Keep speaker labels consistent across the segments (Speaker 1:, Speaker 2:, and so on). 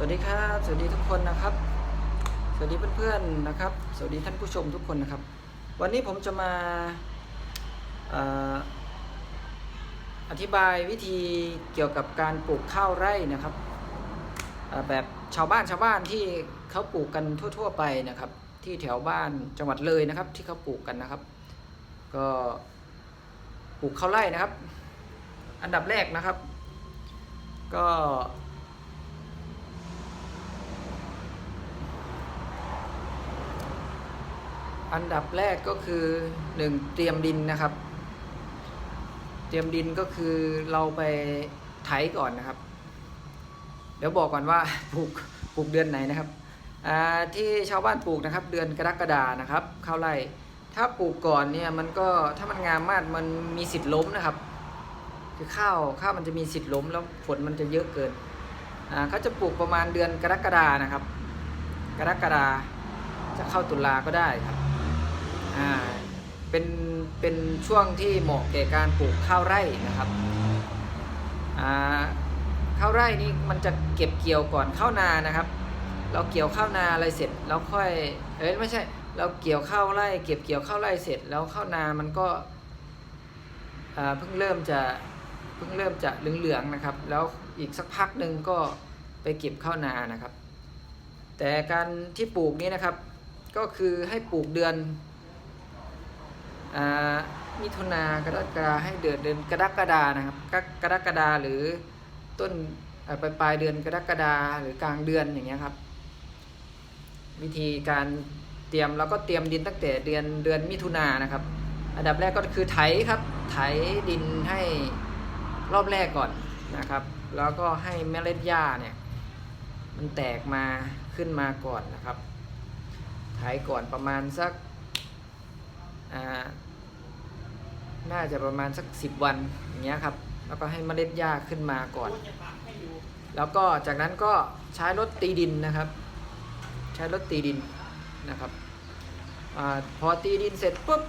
Speaker 1: สวัสดีครับ สวัสดีทุกคนนะครับ สวัสดีเพื่อนๆนะครับ สวัสดีท่านผู้ชมทุกคนนะครับ วันนี้ผมจะมาออธิบายวิธีเกี่ยวกับการปลูกข้าวไร่นะครับแบบชาวบ้านชาวบ้านที่เขาปลูกกันทั่ว ๆ ไปนะครับ ที่แถวบ้านจังหวัดเลยนะครับ ที่เขาปลูกกันนะครับ ก็ปลูกข้าวไร่นะครับ อันดับแรกนะครับ ก็ อันดับแรกก็คือหนึ่งเตรียมดินนะครับ เตรียมดินก็คือเราไปไถก่อนนะครับ เดี๋ยวบอกก่อนว่าปลูกปลูกเดือนไหนนะครับที่ชาวบ้านปลูกนะครับ เดือนกรกฎานะครับข้าวไร่ถ้าปลูกก่อนเนี่ยมันก็ถ้ามันงามมากมันมีสิทธิ์ล้มนะครับ คือข้าวข้าวมันจะมีสิทธิ์ล้มแล้วฝนมันจะเยอะเกินอ่าเขาจะปลูกประมาณเดือนกรกฎานะครับ กรกฎาจะเข้าตุลาก็ได้ครับ อ่าเป็นเป็นช่วงที่เหมาะแก่การปลูกข้าวไร่นะครับอ่าข้าวไร่นี่มันจะเก็บเกี่ยวก่อนข้าวนานะครับ เราเกี่ยวข้าวนาอะไรเสร็จแล้วค่อยเอ้ยไม่ใช่ เราเกี่ยวข้าวไร่ เก็บเกี่ยวข้าวไร่เสร็จแล้วข้าวนามันก็อ่าเพิ่งเริ่มจะเพิ่งเริ่มจะเหลืองๆนะครับ แล้วอีกสักพักหนึ่งก็ไปเก็บข้าวนานะครับ แต่การที่ปลูกนี้นะครับก็คือให้ปลูกเดือน มิถุนากรกฎาให้เดือนเดือนกรกฎานะครับกรกรกฎาหรือต้นปลายปลายเดือนกรกฎาหรือกลางเดือนอย่างเงี้ยครับ วิธีการเตรียมเราก็เตรียมดินตั้งแต่เดือนเดือนมิถุนานะครับ อันดับแรกก็คือไถครับ ไถดินให้รอบแรกก่อนนะครับ แล้วก็ให้เมล็ดหญ้าเนี่ยมันแตกมาขึ้นมาก่อนนะครับ ไถก่อนประมาณสัก น่าจะประมาณสักสิบวันอย่างเงี้ยครับ แล้วก็ให้เมล็ดหญ้าขึ้นมาก่อน แล้วก็จากนั้นก็ใช้รถตีดินนะครับ ใช้รถตีดินนะครับอพอตีดินเสร็จปุ๊บ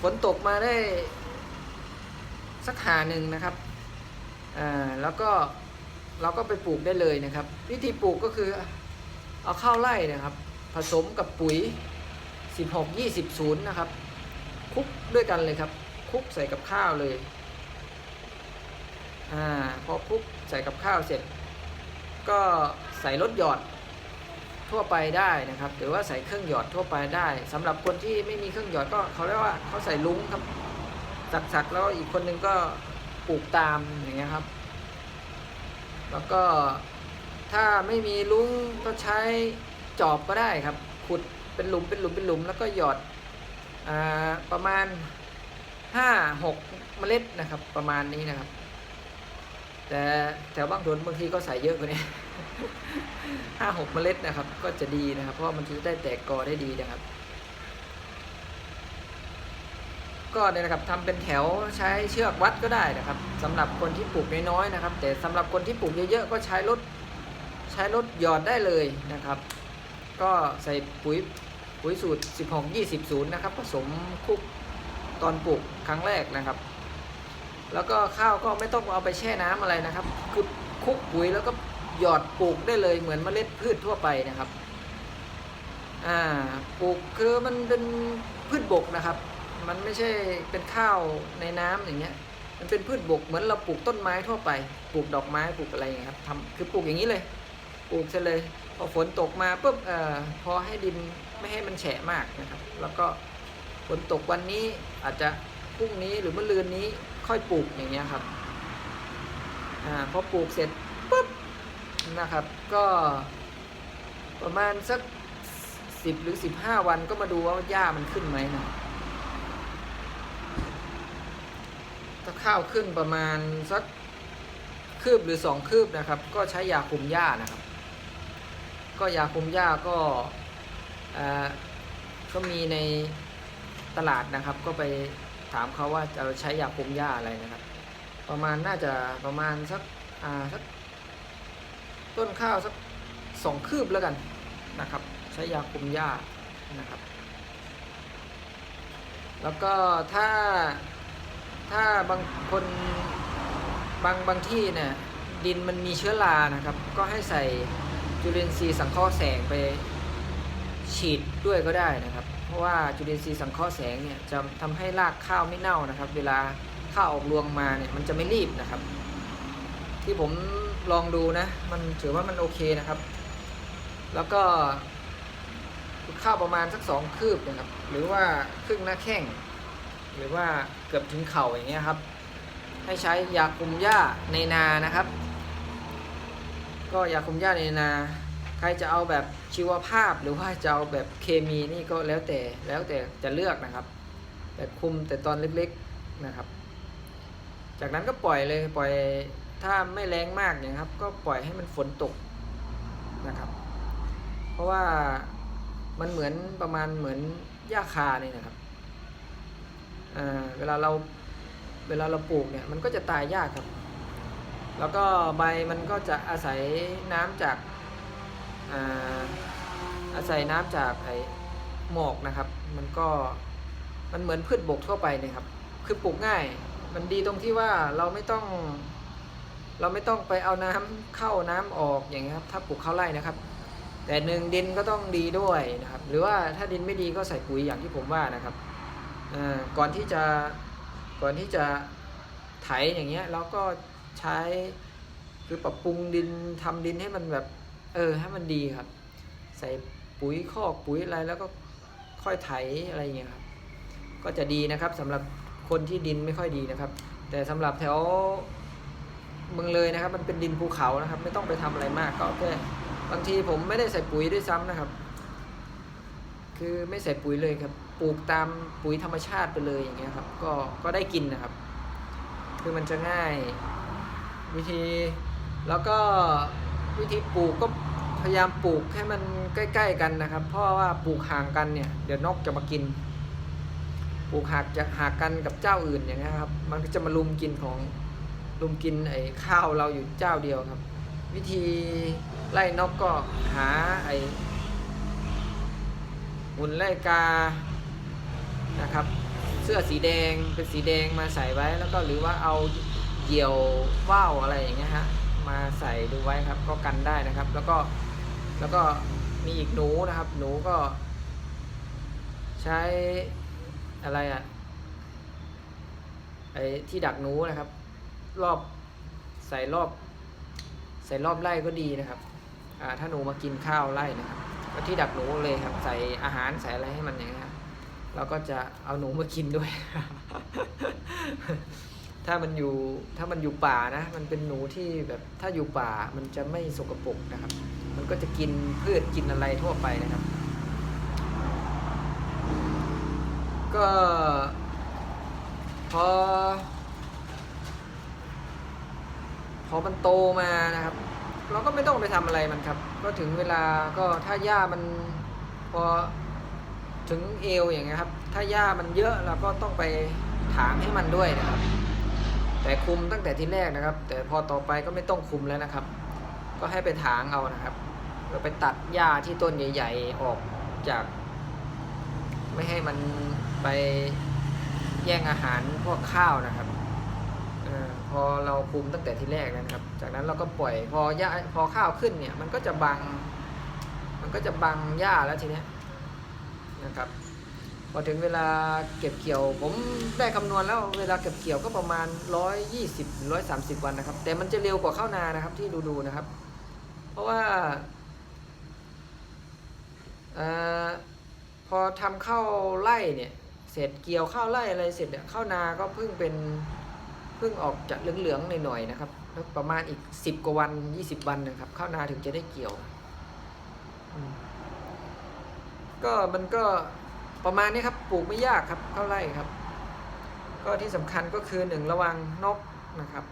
Speaker 1: ฝนตกมาได้สักหาหนึ่งนะครับแล้วก็เราก็ไปปลูกได้เลยนะครับ วิธีปลูกก็คือเอาข้าวไร่นะครับ ผสมกับปุ๋ย 16 20 0 นะครับ คุกด้วยกันเลยครับ คุกใส่กับข้าวเลย อ่า พอคุกใส่กับข้าวเสร็จ ก็ใส่รถหยอดทั่วไปได้นะครับ หรือว่าใส่เครื่องหยอดทั่วไปได้สำหรับคนที่ไม่มีเครื่องหยอดก็เขาเรียกว่าเขาใส่ลุ้งครับ สักๆแล้วอีกคนนึงก็ปลูกตามอย่างเงี้ยครับ แล้วก็ถ้าไม่มีลุ้งก็ใช้จอบก็ได้ครับ ขุด เป็นหลุมเป็นหลุมเป็นหลุมแล้วก็หยอดอประมาณห้าหกเมล็ดนะครับ ประมาณนี้นะครับ แต่แถวบางทนบางทีก็ใส่เยอะกว่านี้ห้าหกเมล็ดนะครับ ก็จะดีนะครับ เพราะมันจะได้แตกกอได้ดีนะครับ ก็เนี่ยนะครับทำเป็นแถวใช้เชือกวัดก็ได้นะครับสำหรับคนที่ปลูกน้อยๆนะครับ แต่สำหรับคนที่ปลูกเยอะๆก็ใช้รถใช้รถหยอดได้เลยนะครับ ก็ใส่ปุ๋ย ปุ๋ยสูตร 16 20 0 นะครับ ผสมคุกตอนปลูกครั้งแรกนะครับ แล้วก็ข้าวก็ไม่ต้องเอาไปแช่น้ำอะไรนะครับ คือคุกปุ๋ยแล้วก็หยอดปลูกได้เลยเหมือนเมล็ดพืชทั่วไปนะครับ อ่า ปลูกคือมันเป็นพืชบกนะครับ มันไม่ใช่เป็นข้าวในน้ำอย่างเงี้ย มันเป็นพืชบกเหมือนเราปลูกต้นไม้ทั่วไป ปลูกดอกไม้ปลูกอะไรอย่างเงี้ยครับทำคือปลูกอย่างนี้เลย ปลูกเสร็จเลย พอฝนตกมาปุ๊บ เอ่อ พอให้ดิน ไม่ให้มันแฉะมากนะครับ แล้วก็ฝนตกวันนี้อาจจะพรุ่งนี้หรือเมื่อลืนนี้ค่อยปลูกอย่างเงี้ยครับอ่าพอปลูกเสร็จปุ๊บนะครับ ก็ประมาณสักสิบหรือสิบห้าวันก็มาดูว่าหญ้ามันขึ้นไหมนะถ้าข้าวขึ้นประมาณสักคืบหรือสองคืบนะครับ ก็ใช้ยาคุมหญ้านะครับ ก็ยาคุมหญ้าก็ ก็มีในตลาดนะครับ ก็ไปถามเขาว่าจะใช้ยาคุมหญ้าอะไรนะครับ ประมาณน่าจะประมาณสักอ่าสักต้นข้าวสักสองคืบแล้วกันนะครับ ใช้ยาคุมหญ้านะครับ แล้วก็ถ้าถ้าบางคนบางบางที่เนี่ยดินมันมีเชื้อรานะครับ ก็ให้ใส่จุลินทรีย์สังเคราะห์แสงไป ฉีดด้วยก็ได้นะครับ เพราะว่าจุลินทรีย์สังเคราะห์แสงเนี่ยจะทำให้รากข้าวไม่เน่านะครับ เวลาข้าวออกรวงมาเนี่ยมันจะไม่รีบนะครับ ที่ผมลองดูนะ มันถือว่ามันโอเคนะครับ แล้วก็ข้าวประมาณสักสองคืบนะครับ หรือว่าครึ่งหน้าแข้งหรือว่าเกือบถึงเข่าอย่างเงี้ยครับ ให้ใช้ยาคุมหญ้าในนานะครับ ก็ยาคุมหญ้าในนา ใครจะเอาแบบชีวภาพหรือว่าจะเอาแบบเคมีนี่ก็แล้วแต่แล้วแต่จะเลือกนะครับ แต่คุมแต่ตอนเล็กๆนะครับ จากนั้นก็ปล่อยเลยปล่อยถ้าไม่แรงมากเนี่ยครับ ก็ปล่อยให้มันฝนตกนะครับ เพราะว่ามันเหมือนประมาณเหมือนหญ้าคาเนี่ยนะครับเวลาเราเวลาเราปลูกเนี่ยมันก็จะตายยากครับ แล้วก็ใบมันก็จะอาศัยน้ำจาก อ่าศัยน้ำจากไอหมอกนะครับ มันก็มันเหมือนพืชบกทั่วไปเนี่ยครับ คือปลูกง่าย มันดีตรงที่ว่าเราไม่ต้อง เราไม่ต้องไปเอาน้ำเข้าน้ำออกอย่างเงี้ยครับ ถ้าปลูกข้าวไร่นะครับ แต่หนึ่งดินก็ต้องดีด้วยนะครับ หรือว่าถ้าดินไม่ดีก็ใส่ปุ๋ยอย่างที่ผมว่านะครับอ่าก่อนที่จะก่อนที่จะไถอย่างเงี้ยเราก็ใช้คือปรับปรุงดินทำดินให้มันแบบ ออให้มันดีครับ ใส่ปุ๋ยคอกปุ๋ยอะไรแล้วก็ค่อยไถอะไรอย่างเงี้ยครับ ก็จะดีนะครับสำหรับคนที่ดินไม่ค่อยดีนะครับ แต่สำหรับแถวเมืองเลยนะครับ มันเป็นดินภูเขานะครับ ไม่ต้องไปทำอะไรมากก็แค่บางทีผมไม่ได้ใส่ปุ๋ยด้วยซ้ำนะครับ คือไม่ใส่ปุ๋ยเลยครับ ปลูกตามปุ๋ยธรรมชาติไปเลยอย่างเงี้ยครับ ก็ก็ได้กินนะครับ คือมันจะง่ายวิธีแล้วก็ วิธีปลูกก็พยายามปลูกให้มันใกล้ ๆ กันนะครับ เพราะว่าปลูกห่างกันเนี่ย เดี๋ยวนกจะมากิน ปลูกหักจะหักกันกับเจ้าอื่นอย่างเงี้ครับ มันก็จะมาลุมกินของลุมกินไอ้ข้าวเราอยู่เจ้าเดียวครับ วิธีไล่นกก็หาไอ้หุ่นไล่กานะครับ เสื้อสีแดงเป็นสีแดงมาใส่ไว้แล้วก็หรือว่าเอาเหยี่ยวว่าวอะไรอย่างเงี้ยฮะ มาใส่ดูไว้ครับ ก็กันได้นะครับ แล้วก็แล้วก็มีอีกหนูนะครับ หนูก็ ใช้อะไรอะไอ้ที่ดักหนูนะครับ รอบใส่รอบ ใส่รอบไร่ก็ดีนะครับอ่าถ้าหนูมากินข้าวไร่นะครับก็ที่ดักหนูเลยครับ ใส่อาหารใส่อะไรให้มันอย่างเงี้ยครับเราก็จะเอาหนูมากินด้วย ถ้ามันอยู่ถ้ามันอยู่ป่านะ มันเป็นหนูที่แบบถ้าอยู่ป่ามันจะไม่สกปรกนะครับ มันก็จะกินพืชกินอะไรทั่วไปนะครับ ก็พอพอมันโตมานะครับ เราก็ไม่ต้องไปทำอะไรมันครับ ก็ถึงเวลาก็ถ้าหญ้ามันพอถึงเอวอย่างเงี้ยครับ ถ้าหญ้ามันเยอะเราก็ต้องไปถางให้มันด้วยนะครับ แต่คุมตั้งแต่ที่แรกนะครับ แต่พอต่อไปก็ไม่ต้องคุมแล้วนะครับ ก็ให้ไปถางเอานะครับเราไปตัดหญ้าที่ต้นใหญ่ ๆ ออกจาก ไม่ให้มันไปแย่งอาหารพวกข้าวนะครับออพอเราคุมตั้งแต่ที่แรกนะครับ จากนั้นเราก็ปล่อยพอหญ้าพอข้าวขึ้นเนี่ย มันก็จะบัง มันก็จะบังหญ้าแล้วทีเนี้ยนะครับ อถึงเวลาเก็บเกี่ยว ผมได้คำนวณแล้วเวลาเก็บเกี่ยวก็ประมาณ 120 130 วันนะครับ แต่มันจะเร็วกว่าข้าวนานะครับที่ดูๆนะครับ เพราะว่าออพอทำข้าวไร่เนี่ย เสร็จเกี่ยวข้าวไร่อะไรเสร็จเนี่ยข้าวนาก็เพิ่งเป็นเพิ่งออกจากเหลืองๆหน่อยๆนะครับแล้วประมาณอีก 10 กว่าวัน 20 วันนะครับข้าวนาถึงจะได้เกี่ยว ก็มันก็ ประมาณนี้ครับปลูกไม่ยากครับเข้าไร่ครับ ก็ที่สำคัญก็คือหนึ่งระวังนกนะครับ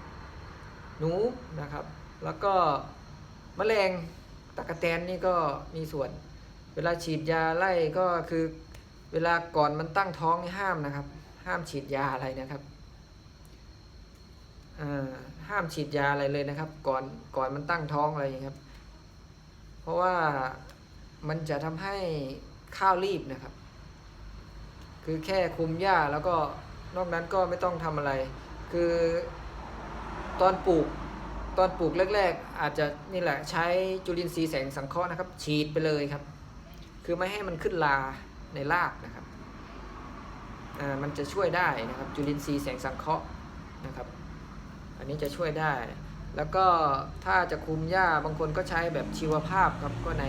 Speaker 1: หนูนะครับ แล้วก็แมลงตะกะแตนนี่ก็มีส่วน เวลาฉีดยาไล่ก็คือเวลาก่อนมันตั้งท้องนี่ห้ามนะครับ ห้ามฉีดยาอะไรนะครับห้ามฉีดยาอะไรเลยนะครับ ก่อนก่อนมันตั้งท้องอะไรอย่างนี้ครับ เพราะว่ามันจะทำให้ข้าวรีบนะครับ คือแค่คุมหญ้าแล้วก็นอกนั้นก็ไม่ต้องทำอะไร คือตอนปลูกตอนปลูกแรก ๆ อาจจะนี่แหละใช้จุลินทรีย์แสงสังเคราะห์นะครับ ฉีดไปเลยครับ คือไม่ให้มันขึ้นลาในรากนะครับอ่ามันจะช่วยได้นะครับ จุลินทรีย์แสงสังเคราะห์นะครับ อันนี้จะช่วยได้ แล้วก็ถ้าจะคุมหญ้าบางคนก็ใช้แบบชีวภาพครับก็ใน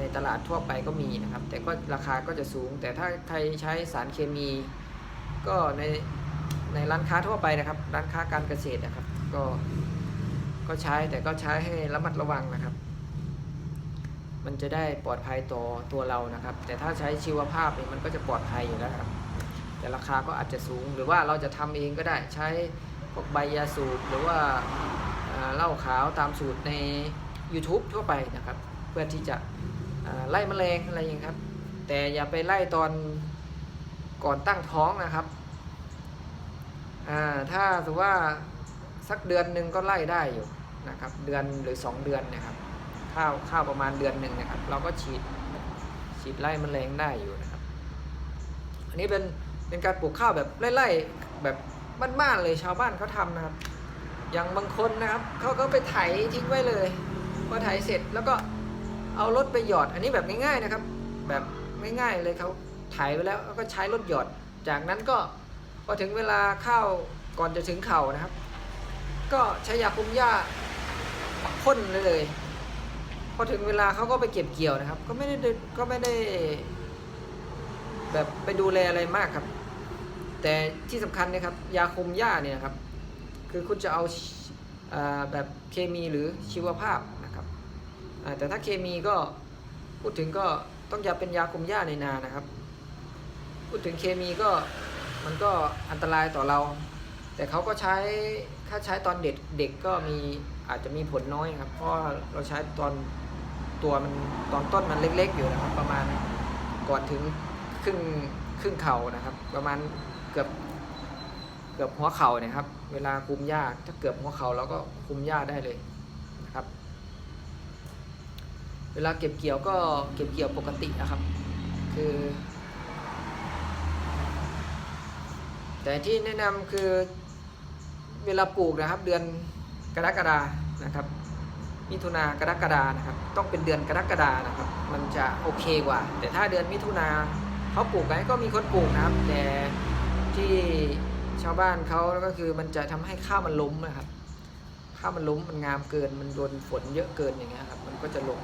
Speaker 1: ในตลาดทั่วไปก็มีนะครับ แต่ก็ราคาก็จะสูง แต่ถ้าใครใช้สารเคมี ก็ในในร้านค้าทั่วไปนะครับ ร้านค้าการเกษตรนะครับ ก็ก็ใช้แต่ก็ใช้ให้ระมัดระวังนะครับ มันจะได้ปลอดภัยต่อตัวเรานะครับ แต่ถ้าใช้ชีวภาพเนี่ยมันก็จะปลอดภัยอยู่แล้วครับ แต่ราคาก็อาจจะสูง หรือว่าเราจะทำเองก็ได้ใช้พวกใบยาสูบหรือว่าเหล้าขาวตามสูตรใน YouTube ทั่วไปนะครับ เพื่อที่จะ ไล่แมลงอะไรอย่างนี้ครับ แต่อย่าไปไล่ตอนก่อนตั้งท้องนะครับถ้าสมมติว่าสักเดือนหนึ่งก็ไล่ได้อยู่นะครับเดือนหรือ 2 เดือนเนะครับข้าวข้าวประมาณเดือนหนึ่งนะครับ เราก็ฉีดฉีดไล่แมลงได้อยู่นะครับ อันนี้เป็นเป็นการปลูกข้าวแบบไล่ๆแบบบ้านๆเลยชาวบ้านเขาทำนะครับ อย่างบางคนนะครับเขาก็ไปไถทิ้งไว้เลยพอไถเสร็จแล้วก็ เอารถไปหยอด อันนี้แบบง่ายๆนะครับ แบบง่ายๆเลยเขาไถไปแล้วแล้วก็ใช้รถหยอด จากนั้นก็พอถึงเวลาเข้าก่อนจะถึงเข่านะครับ ก็ใช้ยาคุมหญ้าพ่นเลยเลย พอถึงเวลาเขาก็ไปเก็บเกี่ยวนะครับ ก็ไม่ได้ก็ไม่ได้ แบบไปดูแลอะไรมากครับ แต่ที่สำคัญนะครับ ยาคุมหญ้าเนี่ยนะครับ คือคุณจะเอาอ่าแบบเคมีหรือชีวภาพ แต่ถ้าเคมีก็พูดถึงก็ต้องยาเป็นยาคุมหญ้าในนานะครับ พูดถึงเคมีก็มันก็อันตรายต่อเรา แต่เขาก็ใช้ถ้าใช้ตอนเด็กเด็กก็มีอาจจะมีผลน้อยครับ เพราะเราใช้ตอนตัวมันตอนต้นมันเล็ก ๆ อยู่นะครับ ประมาณก่อนถึงครึ่งครึ่งเข่านะครับ ประมาณเกือบเกือบหัวเข่าเนี่ยครับ เวลาคุมหญ้าถ้าเกือบหัวเข่าเราก็คุมหญ้าได้เลยนะครับ เวลาเก็บเกี่ยวก็เก็บเกี่ยวปกตินะครับ คือ แต่ที่แนะนำคือเวลาปลูกนะครับ เดือนกรกฎานะครับมิถุนากรกฎานะครับ ต้องเป็นเดือนกรกฎานะครับ มันจะโอเคกว่า แต่ถ้าเดือนมิถุนาเขาปลูกไงก็มีคนปลูกนะครับ แต่ที่ชาวบ้านเขาก็คือมันจะทำให้ข้าวมันล้มนะครับ ข้าวมันล้มมันงามเกิน มันโดนฝนเยอะเกินอย่างเงี้ยครับ มันก็จะล้ม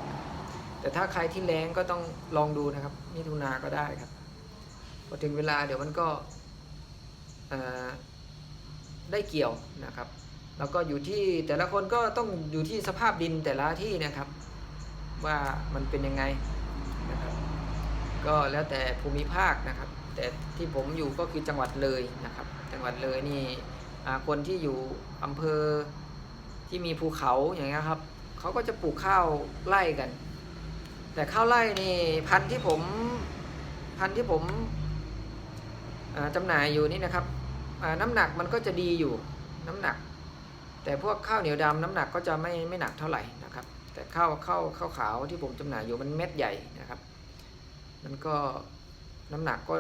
Speaker 1: แต่ถ้าใครที่แรงก็ต้องลองดูนะครับ มิถุนาก็ได้ครับ พอถึงเวลาเดี๋ยวมันก็ได้เกี่ยวนะครับ แล้วก็อยู่ที่แต่ละคนก็ต้องอยู่ที่สภาพดินแต่ละที่นะครับ ว่ามันเป็นยังไงนะครับ ก็แล้วแต่ภูมิภาคนะครับ แต่ที่ผมอยู่ก็คือจังหวัดเลยนะครับ จังหวัดเลยนี่คนที่อยู่อำเภอที่มีภูเขาอย่างเงี้ยครับเขาก็จะปลูกข้าวไร่กัน แต่ข้าวไร่นี่พันธุ์ที่ผมพันธุ์ที่ผมอ่าจำหน่ายอยู่นี่นะครับน้ำหนักมันก็จะดีอยู่น้ำหนัก แต่พวกข้าวเหนียวดำน้ำหนักก็จะไม่ไม่หนักเท่าไหร่นะครับ แต่ข้าวข้าวข้าวขาวที่ผมจำหน่ายอยู่มันเม็ดใหญ่นะครับ มันก็น้ำหนักก็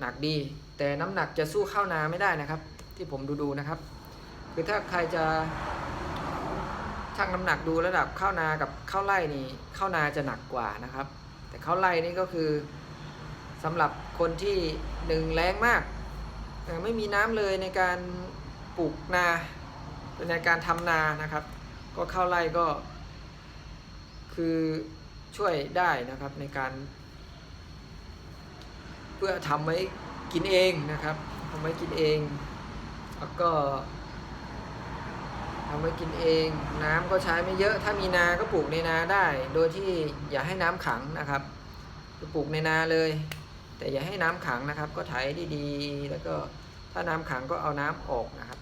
Speaker 1: หนักดี แต่น้ำหนักจะสู้ข้าวนาไม่ได้นะครับ ที่ผมดูดูนะครับ คือถ้าใครจะ ชั่งน้ำหนักดูระดับข้าวนากับข้าวไร่นี่ข้าวนาจะหนักกว่านะครับ แต่ข้าวไร่นี่ก็คือสำหรับคนที่หนึ่งแรงมาก ไม่มีน้ำเลยในการปลูกนาในการทำนานะครับ ก็ข้าวไร่ก็ คือช่วยได้นะครับในการ เพื่อทำไว้กินเองนะครับทำไว้กินเองแล้วก็ ทำไว้กินเอง น้ำก็ใช้ไม่เยอะ ถ้ามีนาก็ปลูกในนาได้ โดยที่อย่าให้น้ำขังนะครับปลูกในนาเลย แต่อย่าให้น้ำขังนะครับ ก็ไถดีๆ แล้วก็ถ้าน้ำขังก็เอาน้ำออกนะครับ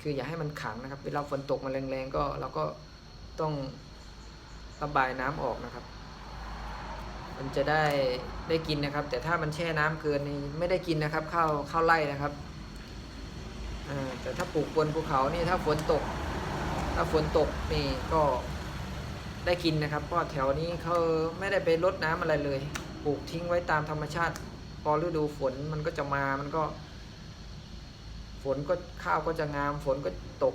Speaker 1: คืออย่าให้มันขังนะครับ เวลาฝนตกมาแรงๆก็เราก็ต้องระบายน้ำออกนะครับ มันจะได้ได้กินนะครับ แต่ถ้ามันแช่น้ำเกินนี่ไม่ได้กินนะครับข้าวข้าวไร่นะครับแต่ถ้าปลูกบนภูเขานี่ถ้าฝนตก ถ้าฝนตกนี่ก็ได้กินนะครับ เพราะแถวนี้เขาไม่ได้ไปรดน้ำอะไรเลยปลูกทิ้งไว้ตามธรรมชาติ พอฤดูฝนมันก็จะมามันก็ ฝนก็ข้าวก็จะงาม ฝนก็ตก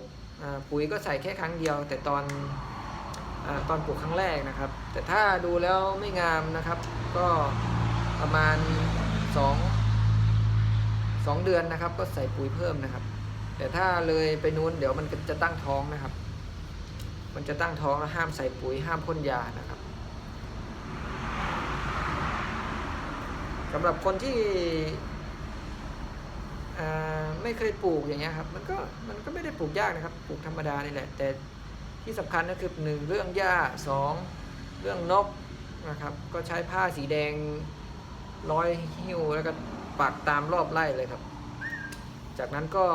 Speaker 1: ปุ๋ยก็ใส่แค่ครั้งเดียว แต่ตอนอตอนปลูกครั้งแรกนะครับ แต่ถ้าดูแล้วไม่งามนะครับ ก็ประมาณสองสองเดือนนะครับ ก็ใส่ปุ๋ยเพิ่มนะครับ แต่ถ้าเลยไปนู้นเดี๋ยวมันจะตั้งท้องนะครับ มันจะตั้งท้องแล้วห้ามใส่ปุ๋ยห้ามพ่นยานะครับสำหรับคนที่ไม่เคยปลูกอย่างเงี้ยครับ มันก็มันก็ไม่ได้ปลูกยากนะครับ ปลูกธรรมดานี่แหละ แต่ที่สำคัญก็คือหนึ่งเรื่องหญ้าสองเรื่องนกนะครับ ก็ใช้ผ้าสีแดงร้อยหิ้วแล้วก็ปักตามรอบไร่เลยครับ จากนั้นก็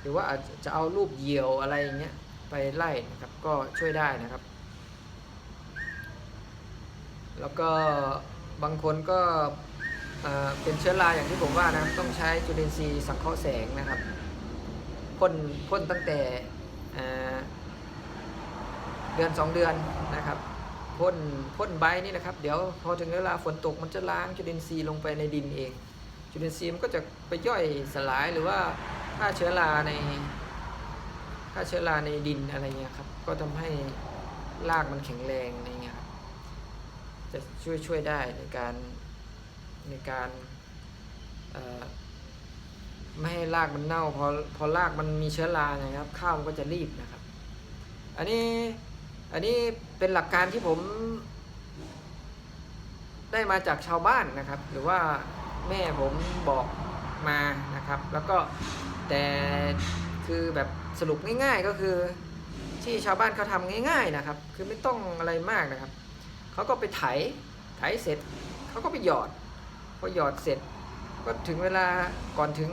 Speaker 1: หรือว่าอาจจะเอารูปเหยี่ยวอะไรอย่างเงี้ย ไปไล่นะครับก็ช่วยได้นะครับ แล้วก็บางคนก็เป็นเชื้อราอย่างที่ผมว่านะต้องใช้จุลินทรีย์สังเคราะห์แสงนะครับพ่นพ่นตั้งแต่เดือนสองเดือนนะครับพ่นพ่นใบนี่นะครับ เดี๋ยวพอถึงเวลาฝนตกมันจะล้างจุลินทรีย์ลงไปในดินเอง จุลินทรีย์มันก็จะไปย่อยสลายหรือว่าฆ่าเชื้อราในาเชื้อราในดินอะไรเงี้ยครับ ก็ทำให้รากมันแข็งแรงอะไรเงี้ยครับจะช่วยช่วยได้ในการในการไม่ให้รากมันเน่าพอพอรากมันมีเชื้อรานะครับ ข้าวมันก็จะรีบนะครับ อันนี้อันนี้เป็นหลักการที่ผมได้มาจากชาวบ้านนะครับ หรือว่าแม่ผมบอกมานะครับ แล้วก็แต่คือแบบ สรุปง่ายๆก็คือที่ชาวบ้านเขาทำง่าย ๆนะครับ คือไม่ต้องอะไรมากนะครับเขาก็ไปไถไถเสร็จเขาก็ไปหยอดพอหยอดเสร็จ ก็ถึงเวลาก่อนถึง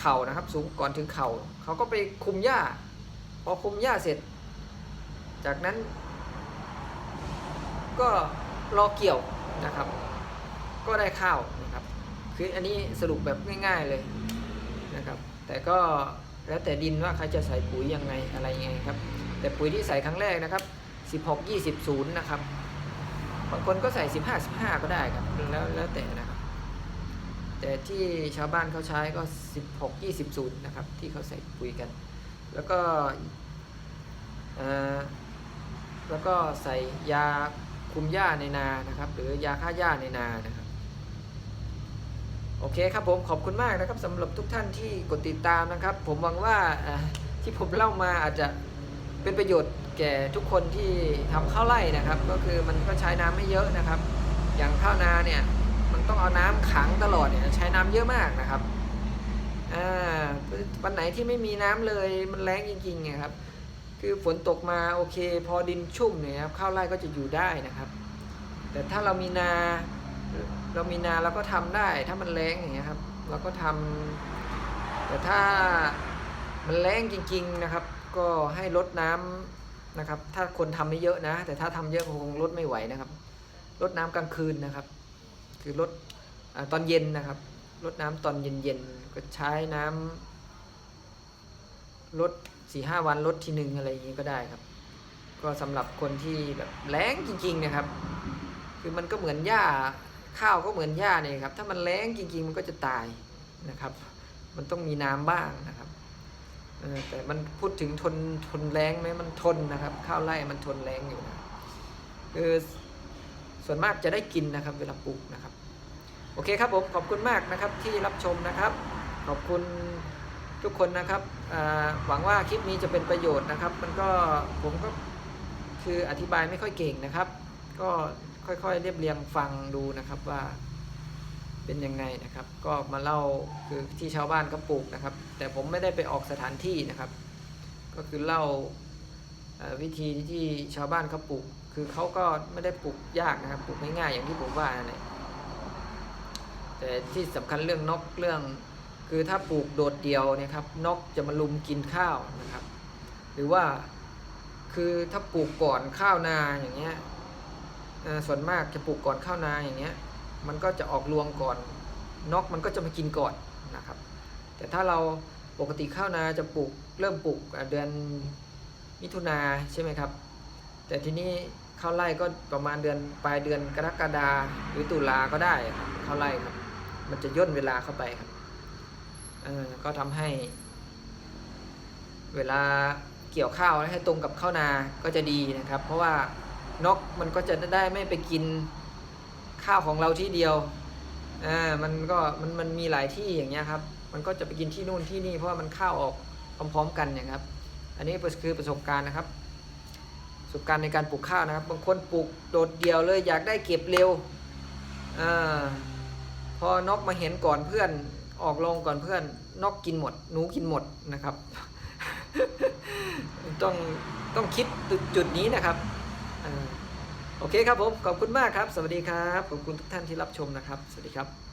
Speaker 1: เข่านะครับ สูงก่อนถึงเข่าเขาก็ไปคุมหญ้า พอคุมหญ้าเสร็จ จากนั้น ก็รอเกี่ยวนะครับ ก็ได้ข้าวนะครับ คืออันนี้สรุปแบบง่าย ๆเลยนะครับ แต่ก็ แล้วแต่ดินว่าใครจะใส่ปุ๋ยยังไงอะไรยังไงครับ แต่ปุ๋ยที่ใส่ครั้งแรกนะครับ 16 20 0นะครับ บางคนก็ใส่ 15 15 ก็ได้ครับ แล้วแล้วแต่นะครับ แต่ที่ชาวบ้านเขาใช้ก็ 16 20 0นะครับ ที่เขาใส่ปุ๋ยกัน แล้วก็แล้วก็ใส่ยาคุมหญ้าในนานะครับ หรือยาฆ่าหญ้าในนานะครับ โอเคครับผมขอบคุณมากนะครับสำหรับทุกท่านที่กดติดตามนะครับ ผมหวังว่าที่ผมเล่ามาอาจจะเป็นประโยชน์แก่ทุกคนที่ทำข้าวไร่นะครับ ก็คือมันก็ใช้น้ำไม่เยอะนะครับ อย่างข้าวนาเนี่ยมันต้องเอาน้ำขังตลอดเนี่ยใช้น้ำเยอะมากนะครับวันไหนที่ไม่มีน้ำเลยมันแรงจริงๆไงครับ คือฝนตกมาโอเค พอดินชุ่มเนี่ยครับข้าวไร่ก็จะอยู่ได้นะครับ แต่ถ้าเรามีนา เรามีนาเราก็ทำได้ถ้ามันแรงอย่างเงี้ยครับเราก็ทำแต่ถ้ามันแรงจริง ๆนะครับ ก็ให้ลดน้ำนะครับ ถ้าคนทำไม่เยอะนะ แต่ถ้าทำเยอะคงลดไม่ไหวนะครับลดน้ำกลางคืนนะครับ คือลดอตอนเย็นนะครับลดน้ำตอนเย็นๆก็ใช้น้ำลดสี่ห้าวันลดทีหนึ่งอะไรอย่างนี้ก็ได้ครับ ก็สำหรับคนที่แบบแรงจริง ๆ นะครับ คือมันก็เหมือนหญ้า ข้าวก็เหมือนหญ้าเนี่ยครับ ถ้ามันแรงจริงๆ มันก็จะตายนะครับ มันต้องมีน้ำบ้างนะครับแต่มันพูดถึงทนทนแรงไหมมันทนนะครับ ข้าวไร่มันทนแรงอยู่นะคือส่วนมากจะได้กินนะครับ เวลาปลูกนะครับ โอเคครับผมขอบคุณมากนะครับที่รับชมนะครับ ขอบคุณทุกคนนะครับหวังว่าคลิปนี้จะเป็นประโยชน์นะครับ มันก็ผมก็คืออธิบายไม่ค่อยเก่งนะครับ ก็ ค่อยๆ เรียบเรียงฟังดูนะครับว่าเป็นยังไงนะครับ ก็มาเล่าคือที่ชาวบ้านก็ปลูกนะครับ แต่ผมไม่ได้ไปออกสถานที่นะครับ ก็คือเล่าวิธีที่ชาวบ้านเขาปลูก คือเขาก็ไม่ได้ปลูกยากนะครับปลูกง่ายๆอย่างที่ผมว่านั่นแหละแต่ที่สำคัญเรื่องนกเรื่อง คือถ้าปลูกโดดเดียวเนี่ยครับนกจะมาลุมกินข้าวนะครับ หรือว่าคือถ้าปลูกก่อนข้าวนาอย่างเงี้ย ส่วนมากจะปลูกก่อนข้าวนาอย่างเงี้ย มันก็จะออกรวงก่อนนกมันก็จะมากินก่อนนะครับ แต่ถ้าเราปกติข้าวนาจะปลูกเริ่มปลูกเดือนมิถุนาใช่ไหมครับ แต่ทีนี้ข้าวไร่ก็ประมาณเดือนปลายเดือนกรกฎาหรือตุลาก็ได้ครับข้าวไร่ครับ มันจะย่นเวลาเข้าไปครับก็ทำให้ เวลาเกี่ยวข้าวให้ตรงกับข้าวนาก็จะดีนะครับ เพราะว่า นกมันก็จะได้ไม่ไปกินข้าวของเราที่เดียวอ่ามันก็มันมันมีหลายที่อย่างเงี้ยครับ มันก็จะไปกินที่นู่นที่นี่เพราะว่ามันข้าวออกพร้อมๆกันอย่างครับ อันนี้คือประสบการณ์นะครับ ประสบการณ์ในการปลูกข้าวนะครับ บางคนปลูกโดดเดี่ยวเลยอยากได้เก็บเร็วอาพอนกมาเห็นก่อนเพื่อนออกลงก่อนเพื่อนนกกินหมด หนูกินหมดนะครับ ต้องต้องคิดจุดนี้นะครับ โอเคครับผม ขอบคุณมากครับ สวัสดีครับ ขอบคุณทุกท่านที่รับชมนะครับ สวัสดีครับ